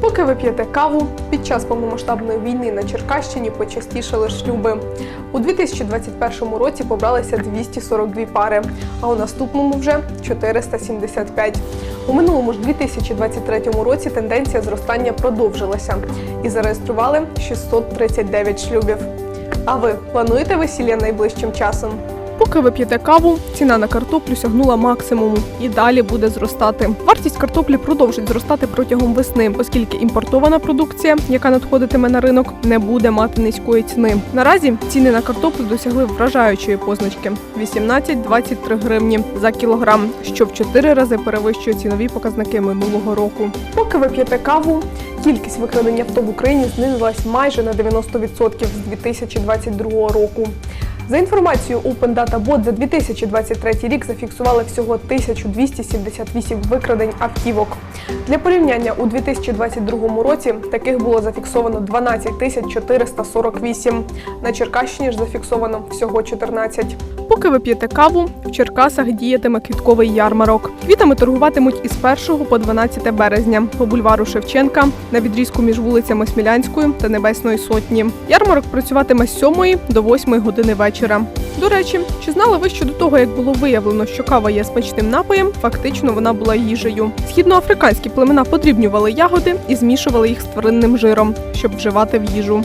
Поки ви п'єте каву, під час повномасштабної війни на Черкащині почастішали шлюби. У 2021 році побралися 242 пари, а у наступному вже 475. У минулому ж 2023 році тенденція зростання продовжилася і зареєстрували 639 шлюбів. А ви плануєте весілля найближчим часом? Поки ви п'єте каву, ціна на картоплю сягнула максимуму і далі буде зростати. Вартість картоплі продовжить зростати протягом весни, оскільки імпортована продукція, яка надходитиме на ринок, не буде мати низької ціни. Наразі ціни на картоплю досягли вражаючої позначки 18-23 гривні за кілограм, що в 4 рази перевищує цінові показники минулого року. Поки ви п'єте каву, кількість викрадень авто в Україні знизилась майже на 90% з 2022 року. За інформацією Open Data Bot, за 2023 рік зафіксували всього 1278 викрадень автівок. Для порівняння у 2022 році таких було зафіксовано 12 448. На Черкащині ж зафіксовано всього 14. Поки ви п'єте каву, в Черкасах діятиме квітковий ярмарок. Квітами торгуватимуть із 1 по 12 березня по бульвару Шевченка на відрізку між вулицями Смілянської та Небесної Сотні. Ярмарок працюватиме з 7 до 8 години вечора. До речі, чи знали ви, що до того, як було виявлено, що кава є смачним напоєм, фактично вона була їжею. Східноафриканські племена подрібнювали ягоди і змішували їх з тваринним жиром, щоб вживати в їжу.